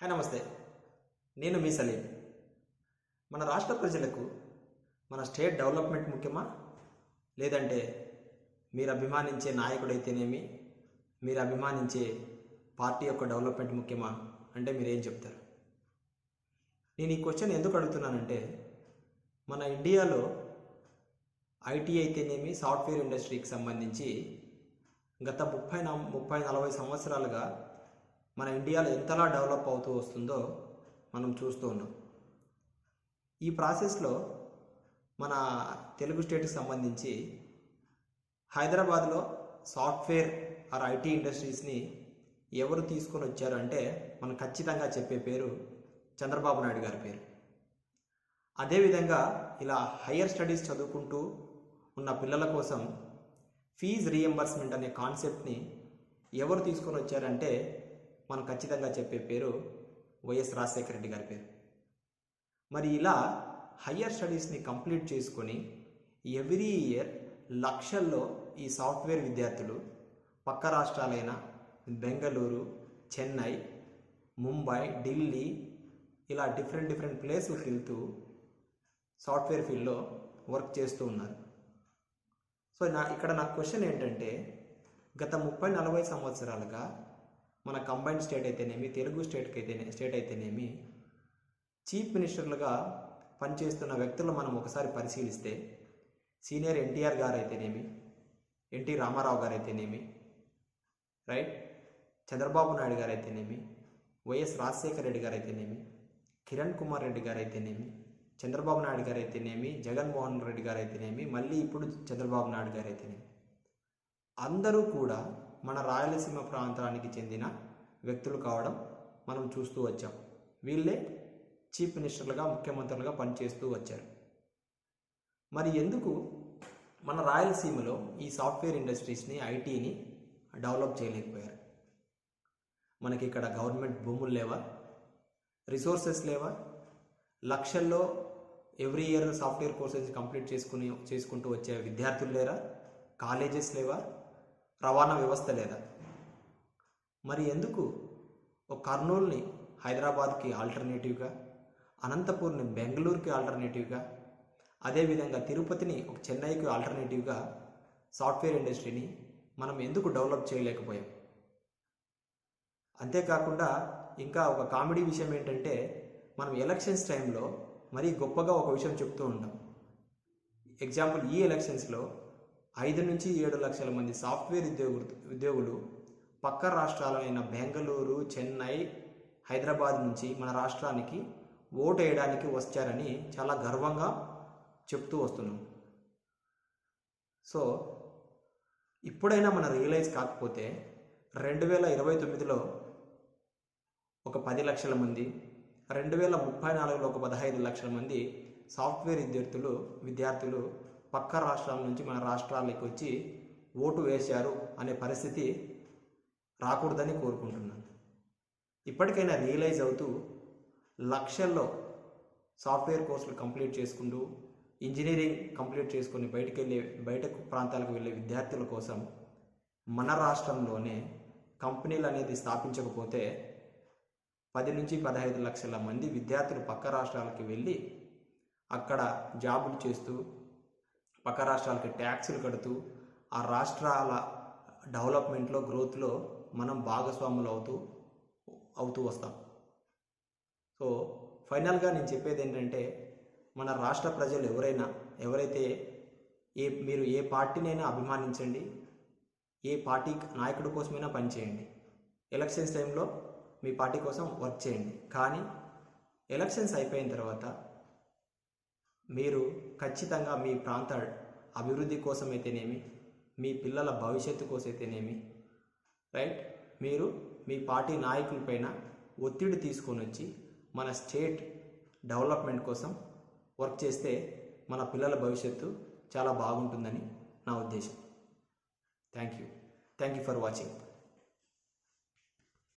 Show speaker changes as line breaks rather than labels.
Hi నమస్తే. నేను మీ సలీం. మన రాష్ట్ర ప్రజలకు మన స్టేట్ డెవలప్మెంట్ ముఖ్యమా? లేదంటే మీరు అభిమానించే నాయకుడైతేనేమి మీరు అభిమానించే పార్టీ యొక్క డెవలప్మెంట్ ముఖ్యమా అంటే మీరేం చెప్తారు? నేను ఈ క్వశ్చన్ ఎందుకు అడుగుతున్నానంటే మన ఇండియాలో ఐటీ అయితేనేమి సాఫ్ట్వేర్ ఇండస్ట్రీకి సంబంధించి గత ముప్పై ముప్పై నలభై సంవత్సరాలుగా మన ఇండియాలో ఎంతలా డెవలప్ అవుతూ వస్తుందో మనం చూస్తూ ఉన్నాం. ఈ ప్రాసెస్లో మన తెలుగు స్టేట్కి సంబంధించి హైదరాబాద్లో సాఫ్ట్వేర్ ఆర్ ఐటీ ఇండస్ట్రీస్ని ఎవరు తీసుకొని వచ్చారు అంటే మనం ఖచ్చితంగా చెప్పే పేరు చంద్రబాబు నాయుడు గారి పేరు. అదేవిధంగా ఇలా హయ్యర్ స్టడీస్ చదువుకుంటూ ఉన్న పిల్లల కోసం ఫీజ్ రీఎంబర్స్మెంట్ అనే కాన్సెప్ట్ని ఎవరు తీసుకొని వచ్చారంటే మనం ఖచ్చితంగా చెప్పే పేరు వైఎస్ రాజశేఖర రెడ్డి గారి పేరు. మరి ఇలా హయ్యర్ స్టడీస్ని కంప్లీట్ చేసుకొని ఎవ్రీ ఇయర్ లక్షల్లో ఈ సాఫ్ట్వేర్ విద్యార్థులు పక్క రాష్ట్రాలైన బెంగళూరు చెన్నై ముంబై ఢిల్లీ ఇలా డిఫరెంట్ డిఫరెంట్ ప్లేసులకు వెళ్తూ సాఫ్ట్వేర్ ఫీల్డ్లో వర్క్ చేస్తూ ఉన్నారు. సో నా ఇక్కడ నా క్వశ్చన్ ఏంటంటే గత ముప్పై నలభై సంవత్సరాలుగా మన కంబైన్డ్ స్టేట్ అయితేనేమి తెలుగు స్టేట్కి అయితేనే స్టేట్ అయితేనేమి చీఫ్ మినిస్టర్లుగా పనిచేస్తున్న వ్యక్తులు మనం ఒకసారి పరిశీలిస్తే సీనియర్ ఎన్టీఆర్ గారు అయితేనేమి ఎన్టీ రామారావు గారు అయితేనేమి రైట్ చంద్రబాబు నాయుడు గారు అయితేనేమి వైఎస్ రాజశేఖర రెడ్డి గారు అయితేనేమి కిరణ్ కుమార్ రెడ్డి గారు అయితేనేమి చంద్రబాబు నాయుడు గారు అయితేనేమి జగన్మోహన్ రెడ్డి గారు అయితేనేమి మళ్ళీ ఇప్పుడు చంద్రబాబు నాయుడు గారు అయితేనేమి అందరూ కూడా మన రాయలసీమ ప్రాంతానికి చెందిన వ్యక్తులు కావడం మనం చూస్తూ వచ్చాం. వీళ్ళే చీఫ్ మినిస్టర్లుగా ముఖ్యమంత్రులుగా పనిచేస్తూ వచ్చారు. మరి ఎందుకు మన రాయలసీమలో ఈ సాఫ్ట్వేర్ ఇండస్ట్రీస్ని ఐటీని డెవలప్ చేయలేకపోయారు? మనకి ఇక్కడ గవర్నమెంట్ భూములు లేవా? రిసోర్సెస్ లేవా? లక్షల్లో every year software courses complete చేసుకుని చేసుకుంటూ వచ్చే విద్యార్థులు లేరా? కాలేజెస్ లేవా? రవాణా వ్యవస్థ లేదా? మరి ఎందుకు ఒక కర్నూలుని హైదరాబాద్కి ఆల్టర్నేటివ్గా అనంతపూర్ని బెంగళూరుకి ఆల్టర్నేటివ్గా అదేవిధంగా తిరుపతిని ఒక చెన్నైకి ఆల్టర్నేటివ్గా సాఫ్ట్వేర్ ఇండస్ట్రీని మనం ఎందుకు డెవలప్ చేయలేకపోయాం? అంతేకాకుండా ఇంకా ఒక కామెడీ విషయం ఏంటంటే మనం ఎలక్షన్స్ టైంలో మరీ గొప్పగా ఒక విషయం చెప్తూ ఉంటాం. ఎగ్జాంపుల్ ఈ ఎలక్షన్స్లో ఐదు నుంచి ఏడు లక్షల మంది సాఫ్ట్వేర్ ఉద్యోగులు ఉద్యోగులు పక్క రాష్ట్రాలైన బెంగళూరు చెన్నై హైదరాబాద్ నుంచి మన రాష్ట్రానికి ఓటు వేయడానికి వచ్చారని చాలా గర్వంగా చెప్తూ వస్తున్నాం. సో ఇప్పుడైనా మనం రియలైజ్ కాకపోతే రెండు వేల ఇరవై తొమ్మిదిలో ఒక పది లక్షల మంది రెండు వేల ముప్పై నాలుగులో ఒక పదహైదు లక్షల మంది సాఫ్ట్వేర్ విద్యార్థులు విద్యార్థులు పక్క రాష్ట్రాల నుంచి మన రాష్ట్రాలకు వచ్చి ఓటు వేశారు అనే పరిస్థితి రాకూడదని కోరుకుంటున్నాను. ఇప్పటికైనా రియలైజ్ అవుతూ లక్షల్లో సాఫ్ట్వేర్ కోర్సులు కంప్లీట్ చేసుకుంటూ ఇంజనీరింగ్ కంప్లీట్ చేసుకుని బయటికి వెళ్ళే బయట ప్రాంతాలకు వెళ్ళే విద్యార్థుల కోసం మన రాష్ట్రంలోనే కంపెనీలు అనేది స్థాపించకపోతే పది నుంచి పదహైదు లక్షల మంది విద్యార్థులు పక్క రాష్ట్రాలకి వెళ్ళి అక్కడ జాబులు చేస్తూ పక్క రాష్ట్రాలకి ట్యాక్సులు కడుతూ ఆ రాష్ట్రాల డెవలప్మెంట్లో గ్రోత్లో మనం భాగస్వాములు అవుతూ అవుతూ వస్తాం. సో ఫైనల్గా నేను చెప్పేది ఏంటంటే మన రాష్ట్ర ప్రజలు ఎవరైనా ఎవరైతే ఏ మీరు ఏ పార్టీనైనా అభిమానించండి ఏ పార్టీ నాయకుడి కోసమైనా పనిచేయండి. ఎలక్షన్స్ టైంలో మీ పార్టీ కోసం వర్క్ చేయండి. కానీ ఎలక్షన్స్ అయిపోయిన తర్వాత మీరు ఖచ్చితంగా మీ ప్రాంత అభివృద్ధి కోసం అయితేనేమి మీ పిల్లల భవిష్యత్తు కోసం అయితేనేమి రైట్? మీరు మీ పార్టీ నాయకులపైన ఒత్తిడి తీసుకొని వచ్చి మన స్టేట్ డెవలప్మెంట్ కోసం వర్క్ చేస్తే మన పిల్లల భవిష్యత్తు చాలా బాగుంటుందని నా ఉద్దేశం. Thank you. Thank you for watching.